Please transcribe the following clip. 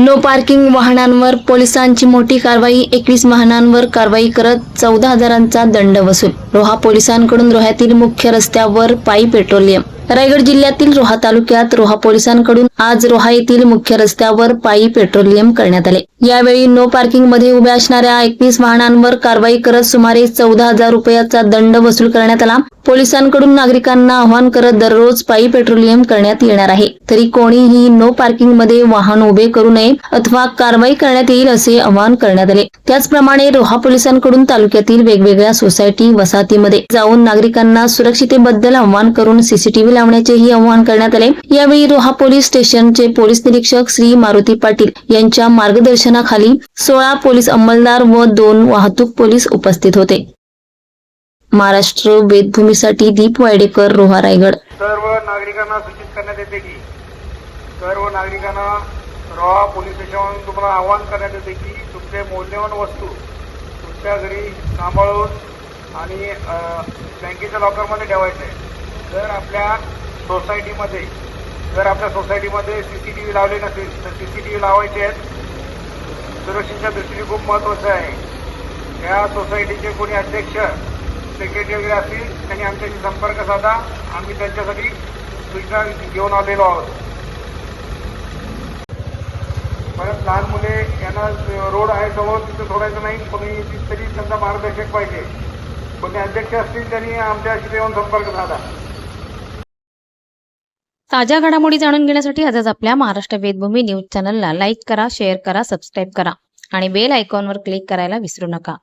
No parking वाहनांवर पोलिसांची मोठी कारवाई एकवीस वाहनांवर कारवाई करत चौदा हजारांचा दंड वसूल. रोहा पोलिसांकडून रोह्यातील मुख्य रस्त्यावर पायी पेट्रोलियम. रायगड जिल्ह्यातील रोहा तालुक्यात रोहा पोलिसांकडून आज रोहा येथील मुख्य रस्त्यावर पायी पेट्रोलियम करण्यात आले. यावेळी नो पार्किंगमध्ये उभ्या असणाऱ्या एकवीस वाहनांवर कारवाई करत सुमारे चौदा हजार रुपयाचा दंड वसूल करण्यात आला. पोलिसांकडून नागरिकांना आवाहन करत दररोज पायी पेट्रोलियम करण्यात येणार आहे. तरी कोणीही नो पार्किंगमध्ये वाहन उभे करू नये अथवा कारवाई करण्यात येईल असे आवाहन करण्यात आले. त्याचप्रमाणे रोहा पोलिसांकडून तालुक्यातील वेगवेगळ्या सोसायटी वसाहतीमध्ये जाऊन नागरिकांना सुरक्षितेबद्दल आवाहन करून सीसीटीव्ही लावण्याचेही आवाहन करण्यात आले. यावेळी रोहा पोलीस स्टेशनचे पोलीस निरीक्षक श्री मारुती पाटील यांच्या मार्गदर्शनाखाली सोळा पोलीस अंमलदार व दोन वाहतूक पोलीस उपस्थित होते. महाराष्ट्र वेदभूमीसाठी दीप वायडेकर रोहा रायगड. सर्व नागरिकांना सूचित करण्यात येते की सर्व नागरिकांना रोहा पोलीस स्टेशनवरून तुम्हाला आवाहन करण्यात येते की तुमचे मौल्यवान वस्तू तुमच्या घरी सांभाळून आणि बँकेच्या लॉकरमध्ये ठेवायचे. आहे जर आपल्या सोसायटीमध्ये जर आपल्या सोसायटीमध्ये सी सी टी व्ही लावले नसेल तर सी सी टी व्ही लावायचे आहेत. सुरक्षेच्या दृष्टीने खूप महत्त्वाचं आहे. या सोसायटीचे कोणी अध्यक्ष सेक्रेटरी वगैरे असतील त्यांनी आमच्याशी संपर्क साधा. आम्ही त्यांच्यासाठी सूचना घेऊन आलेलो आहोत. परत लहान मुले यांना रोड आहे जवळ तिथं सोडायचं नाही. कोणी तरी त्यांचा मार्गदर्शक पाहिजे. कोणी अध्यक्ष असतील त्यांनी आमच्याशी येऊन संपर्क साधा. ताज्या घडामोडी जाणून घेण्यासाठी आजच आपल्या महाराष्ट्र वेदभूमी न्यूज चॅनलला लाईक करा शेअर करा सबस्क्राईब करा. आणि बेल आयकॉनवर क्लिक करायला विसरू नका.